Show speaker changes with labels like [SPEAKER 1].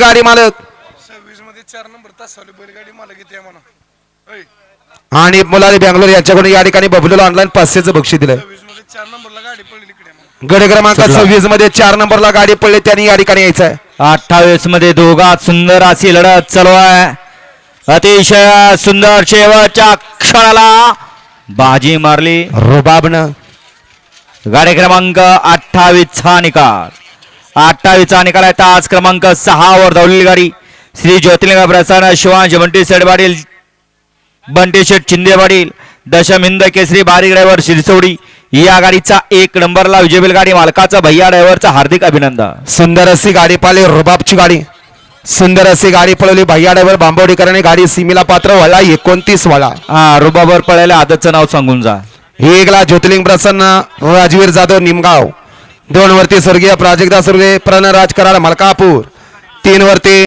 [SPEAKER 1] गाडी मालक.
[SPEAKER 2] सव्वीसमध्ये चार नंबर तास बैलगाडी मला किती आहे म्हणा. होय
[SPEAKER 1] आणि मुलाने बँगलोर यांच्याकडून या ठिकाणी बबलूला ऑनलाईन पाचशेचं बक्षीस दिलं
[SPEAKER 2] सव्वीसमध्ये चार नंबरला गाडी पडली इकडे म्हणा.
[SPEAKER 1] गड क्रमांक सव्वीसमध्ये चार नंबरला गाडी पडली त्यांनी या ठिकाणी यायचं आहे
[SPEAKER 3] अठ्ठावीसमध्ये दोघात सुंदर अशी लढत चालू आहे. अतिशय सुंदर शेवटच्या क्षणाला बाजी मारली.
[SPEAKER 1] रुबाबनं.
[SPEAKER 3] गाडी क्रमांक अठ्ठावीस चा निकाल अठ्ठावीस चा निकाल आहे. तास क्रमांक सहा वर धावलेली गाडी. श्री ज्योतिर्लिंग प्रसन्न शिवांश बंटी सेड पाटील बंटी शेठ चिंदे पाटील दशम हिंद केसरी बारी ड्रायव्हर शिरसोडी. या गाडीचा एक नंबरला विजयबेल गाडी मालकाचा भैया ड्रायव्हरचा हार्दिक अभिनंदन.
[SPEAKER 1] सुंदर अशी गाडी पाहिली रुबाबची गाडी. सुंदर अशी गाडी पळवली भैया ड्रायव्हर बांबवडीकरांनी गाडी सीमेला पात्र व्हायला एकोणतीस वाला
[SPEAKER 3] हा रुबाबर पळायला आदतचं नाव सांगून जा.
[SPEAKER 1] एकला ज्योतिर्लिंग प्रसन्न राजवीर जाधव निमगाव. दोन वरती स्वर्गीय प्राजक्ता सुर्वे प्रणराज कराड मलकापूर. तीन वरती